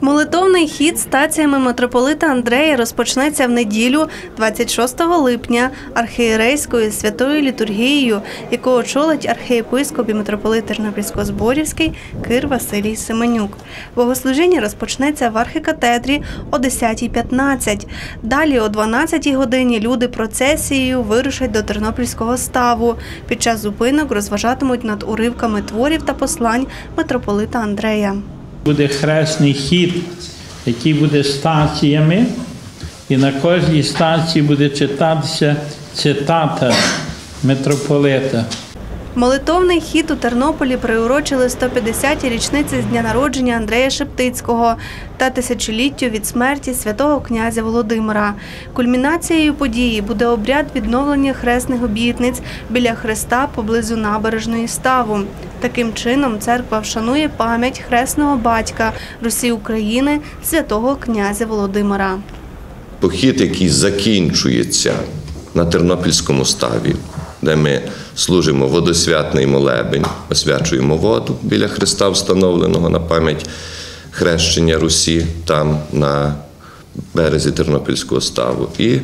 Молитовний хід стаціями митрополита Андрея розпочнеться в неділю, 26 липня, архієрейською святою літургією, яку очолить архієпископ і митрополит Тернопільсько-Зборівський Кир Василій Семенюк. Богослужіння розпочнеться в архікатедрі о 10.15. Далі о 12 годині люди процесією вирушать до Тернопільського ставу. Під час зупинок розважатимуть над уривками творів та послань митрополита Андрея. Буде хресний хід, який буде стаціями, і на кожній стації буде читатися цитата митрополита. Молитовний хід у Тернополі приурочили 150-й річниці з дня народження Андрея Шептицького та тисячоліттю від смерті святого князя Володимира. Кульмінацією події буде обряд відновлення хресних обітниць біля хреста поблизу набережної ставу. Таким чином церква вшанує пам'ять хресного батька Русі України святого князя Володимира. Похід, який закінчується на Тернопільському ставі, де ми служимо водосвятний молебень, освячуємо воду біля Христа, встановленого на пам'ять хрещення Русі, там на березі Тернопільського ставу. І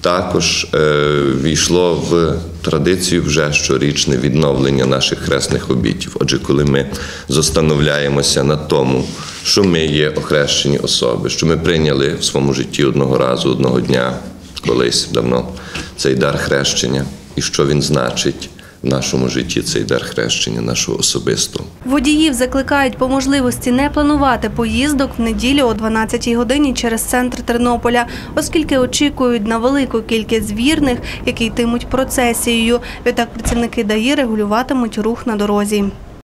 також е, війшло в традицію вже щорічне відновлення наших хресних обітів. Отже, коли ми зостановляємося на тому, що ми є охрещені особи, що ми прийняли в своєму житті одного разу, одного дня, колись давно, цей дар хрещення, і що він значить в нашому житті, цей дар хрещення, нашого особистого. Водіїв закликають по можливості не планувати поїздок в неділю о 12-й годині через центр Тернополя, оскільки очікують на велику кількість вірних, які йтимуть процесією. Відтак працівники ДАІ регулюватимуть рух на дорозі.